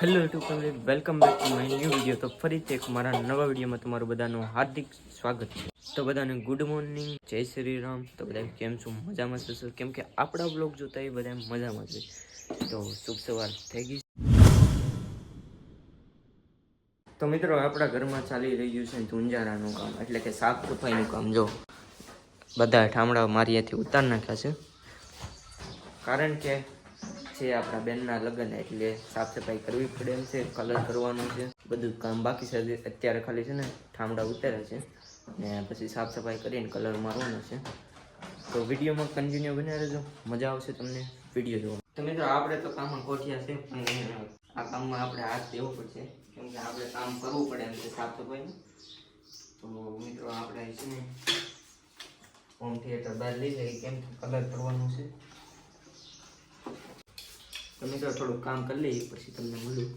Hello YouTube family welcome back to my new video તો ફરીથી એક મારા નવા વિડીયોમાં તમારું બધાનું હાર્દિક સ્વાગત છે. તો બધાને ગુડ મોર્નિંગ જય શ્રી રામ. તો બધા કેમ છો? મજામાં છો? કેમ કે આપણા બ્લોગ જોતા એ બધા મજામાં છે. તો શુભ સવાર થઈ ગઈ તો મિત્રો, આપણા ઘરમાં ચાલી રહ્યું છે ધુંજારાનું કામ, એટલે કે સાફ સફાઈનું કામ. જો, બધા ઠામડા મારીયાથી ઉતાર નાખ્યા છે. કારણ કે છે આપણા બેનના લગ્ન, એટલે સાફ સફાઈ કરવી પડે એમ છે કલર કરવાનું છે. બધું કામ બાકી છે અત્યારે ખાલી છે ને ઠામડા ઉતાર્યા છે. ને પછી સાફ સફાઈ કરીને કલર મારવાનો છે. તો વિડીયોમાં કન્ટિન્યુ બની રહેજો. મજા આવશે તમને વીડિયો જોવા. તો મિત્રો, આપણે તો કામમાં કોઠિયા છે, પણ આ કામમાં આપણે હાથ દેવો પડશે, કેમ કે આપણે કામ કરવું પડે એમ છે સાફ સફાઈનું. તો મિત્રો, આપણે છે ને હોમ થિયેટર બહાર લઈ જઈએ કેમ કલર કરવાનું છે. તો મિત્રો થોડુંક કામ કરી લઈએ પછી તમને મળું.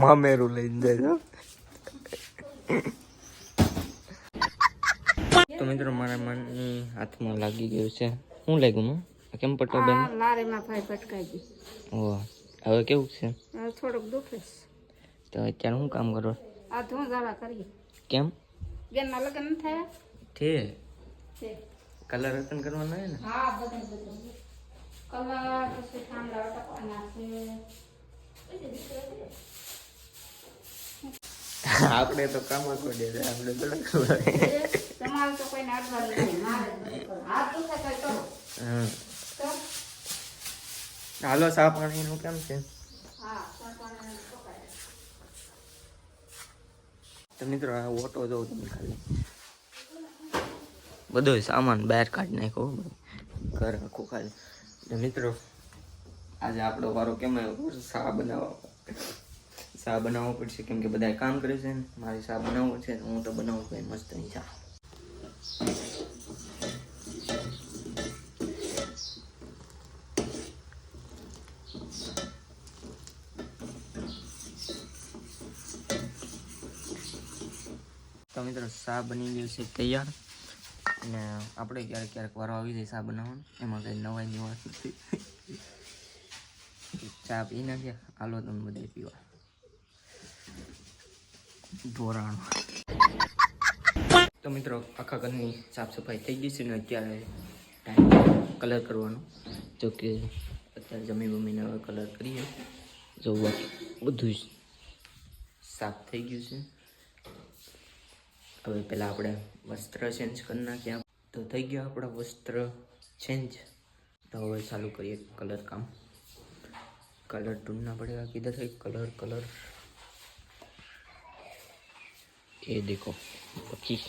મામેરું લઈને જાય તો મિત્રો મારા મનની હાથમાં લાગી ગયું છે. શું લાગ્યું ગયું કેમ પટો બેન? લારીમાં ભાઈ ભટકાઈ ગઈ ઓ હવે કેવું છે? થોડુંક દુખે છે. તો અત્યારે શું કામ કરો? આ ધોંધાળા કરી કેમ? બેનના લગ્ન ન થયા? છે. છે. કલર રતન કરવાનો હોય ને? હા બધું બધું. કલર પછી ઠાંડા ટકવાના છે. આપણે તો કામ પડે છે આપણે તો ખબર. તમારે તો કોઈ અડવાનું નહીં મારે તો હા હાલો સા પાણીનું કેમ છે. તો મિત્રો આ ઓટો જોઉં તમે ખાલી. બધો સામાન બહાર કાઢી નાખ્યો ઘર આખું ખાલી. મિત્રો આજે આપણો વારો કેમ આવ્યો? શા બનાવવા? શા બનાવવો પડશે? કેમ કે બધા કામ કરે છે ને, મારે શા બનાવવો છે હું તો બનાવું કઈ મસ્ત નહીં શા. તો મિત્રો, શા બની ગયું છે તૈયાર? અને આપણે ક્યારેક ક્યારેક વારો આવી જાય શા બનાવવાનો? એમાં કંઈ નવાઈની વાત નથી. ચા પી નાખ્યા હાલો તમે બધા પીવા. ધોરાણ. તો મિત્રો, આખા ઘરની સાફ સફાઈ થઈ ગઈ છે ને અત્યારે ટાઈમ કલર કરવાનો. જો કે અત્યારે જમી બમીને હવે કલર કરીએ. જો બધું સાફ થઈ ગયું છે. હવે પહેલાં આપણે વસ્ત્ર ચેન્જ કરી નાખ્યા તો થઈ ગયા આપણા વસ્ત્ર ચેન્જ તો હવે ચાલુ કરીએ કલર કામ. कलर ढूंढना पड़ेगा किधर है कलर कलर ये देखो बाकी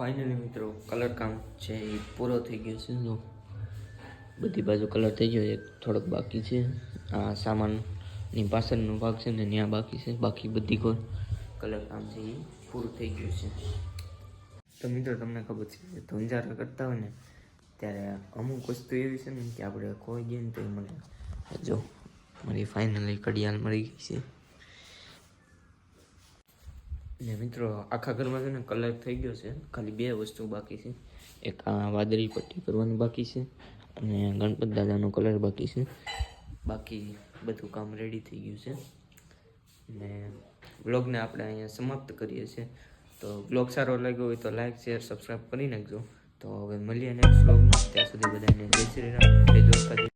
ફાઇનલી મિત્રો કલર કામ છે એ પૂરો થઈ ગયો છે. જો, બધી બાજુ કલર થઈ ગયો એક થોડોક બાકી છે. આ સામાનની પાછળનો ભાગ છે ને ત્યાં બાકી છે. બાકી બધી કોઈ કલર કામ છે એ પૂરું થઈ ગયું છે. તો મિત્રો, તમને ખબર છે ધુંજારા કરતા હોય ને, ત્યારે અમુક વસ્તુ એવી છે ને કે આપણે ખોઈ ગઈ ને તો એ મળે. જો, મારી ફાઇનલી કડિયાલ મળી ગઈ છે. ને મિત્રો, આખા ઘરમાં છે ને કલર થઈ ગયો છે. ખાલી બે વસ્તુ બાકી છે. એક આ વાદળી પટ્ટી કરવાની બાકી છે અને ગણપત દાદાનો કલર બાકી છે. બાકી બધું કામ રેડી થઈ ગયું છે. ને બ્લોગને આપણે અહીંયા સમાપ્ત કરીએ છીએ. તો બ્લોગ સારો લાગ્યો હોય તો લાઈક શેર સબસ્ક્રાઈબ કરી નાખજો. તો હવે મળીએ નેક્સ્ટ બ્લોગમાં ત્યાં સુધી બધાને જય શ્રી રામ, જય